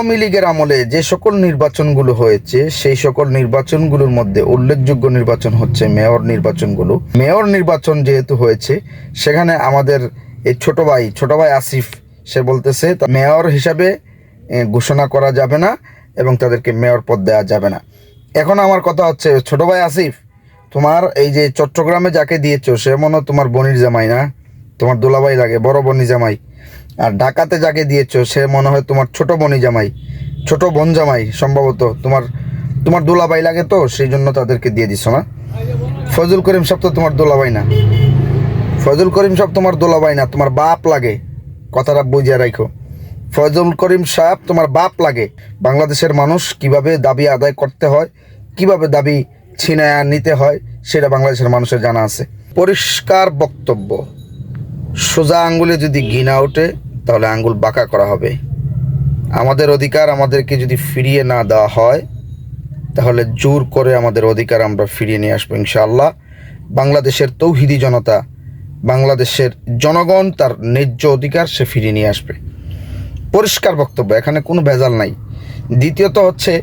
আওয়ামী লীগের আমলে যে সকল নির্বাচনগুলো হয়েছে, সেই সকল নির্বাচনগুলোর মধ্যে উল্লেখযোগ্য নির্বাচন হচ্ছে মেয়র নির্বাচনগুলো। মেয়র নির্বাচন যেহেতু হয়েছে, সেখানে আমাদের এই ছোট ভাই ছোট ভাই আসিফ, সে বলতেছে মেয়র হিসাবে ঘোষণা করা যাবে না এবং তাদেরকে মেয়র পদ দেওয়া যাবে না। এখন আমার কথা হচ্ছে, ছোট ভাই আসিফ, তোমার এই যে চট্টগ্রামে যাকে দিয়েছ, সে মনে তোমার বনির জামাই না? তোমার দোলাভাই লাগে, বড় বনি জামাই। আর ঢাকাতে যাকে দিয়েছ, সে মনে হয় তোমার ছোট বনি জামাই, ছোট বোন জামাই সম্ভবত। তোমার তোমার দোলাভাই লাগে তো, সেই জন্য তাদেরকে দিয়ে দিছো না? ফজল করিম সাহেব তো তোমার দোলাভাই না। ফজল করিম সাহেব তোমার দোলাভাই না, তোমার বাপ লাগে। কথাটা বুঝিয়ে রাখো। ফজল করিম সাহেব তোমার বাপ লাগে। বাংলাদেশের মানুষ কীভাবে দাবি আদায় করতে হয়, কীভাবে দাবি ছিনায় নিতে হয়, সেটা বাংলাদেশের মানুষের জানা আছে। পরিষ্কার বক্তব্য। সোজা আঙ্গুলে যদি ঘৃণা ওঠে, তাহলে আঙ্গুল বাঁকা করা হবে। আমাদের অধিকার আমাদেরকে যদি ফিরিয়ে না দেওয়া হয়, তাহলে জোর করে আমাদের অধিকার আমরা ফিরিয়ে নিয়ে আসব ইনশাআল্লাহ। বাংলাদেশের তৌহিদি জনতা, বাংলাদেশের জনগণ তার ন্যায্য অধিকার সে ফিরিয়ে নিয়ে আসবে। পরিষ্কার বক্তব্য, এখানে কোনো ভেজাল নাই। দ্বিতীয়ত হচ্ছে,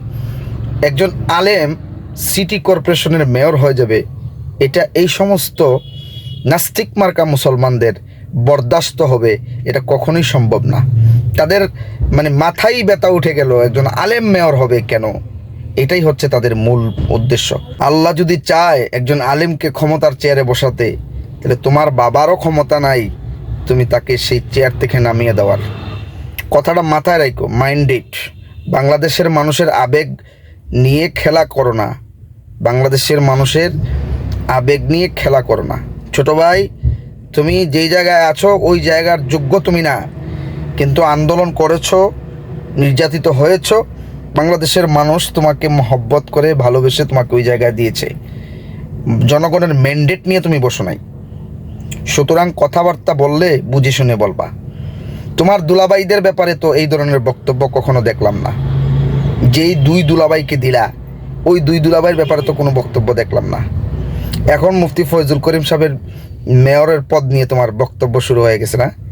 একজন আলেম সিটি কর্পোরেশনের মেয়র হয়ে যাবে। এটা এই সমস্ত নাস্তিক মার্কা মুসলমানদের বরদাস্ত হবে, এটা কখনোই সম্ভব না। তাদের মানে মাথায় ব্যথা উঠে গেল, একজন আলেম মেয়র হবে কেন? এটাই হচ্ছে তাদের মূল উদ্দেশ্য। আল্লাহ যদি চায় একজন আলেমকে ক্ষমতার চেয়ারে বসাতে, তাহলে তোমার বাবারও ক্ষমতা নাই, তুমি তাকে সেই চেয়ার থেকে নামিয়ে দেওয়ার। কথাটা মাথায় রাখো মাইন্ডেড বাংলাদেশের মানুষের আবেগ নিয়ে খেলা করো না। বাংলাদেশের মানুষের আবেগ নিয়ে খেলা করো না। ছোট ভাই তুমি যেই জায়গায় আছো, ওই জায়গার যোগ্য তুমি না। কিন্তু আন্দোলন করেছ, নির্যাতিত হয়েছ, বাংলাদেশের মানুষ তোমাকে মহব্বত করে, ভালোবেসে তোমাকে ওই জায়গায় দিয়েছে। জনগণের ম্যান্ডেট নিয়ে তুমি বসো নাই। সুতরাং কথাবার্তা বললে, বুঝে শুনে বলবা। তোমার দুলাবাইদের ব্যাপারে তো এই ধরনের বক্তব্য কখনো দেখলাম না। যেই দুই দুলাবাইকে দিলা, ওই দুই দুলাবাইয়ের ব্যাপারে তো কোনো বক্তব্য দেখলাম না। এখন মুফতি ফয়জুল করিম সাহেবের মেয়রের পদ নিয়ে তোমার বক্তব্য শুরু হয়ে গেছে না?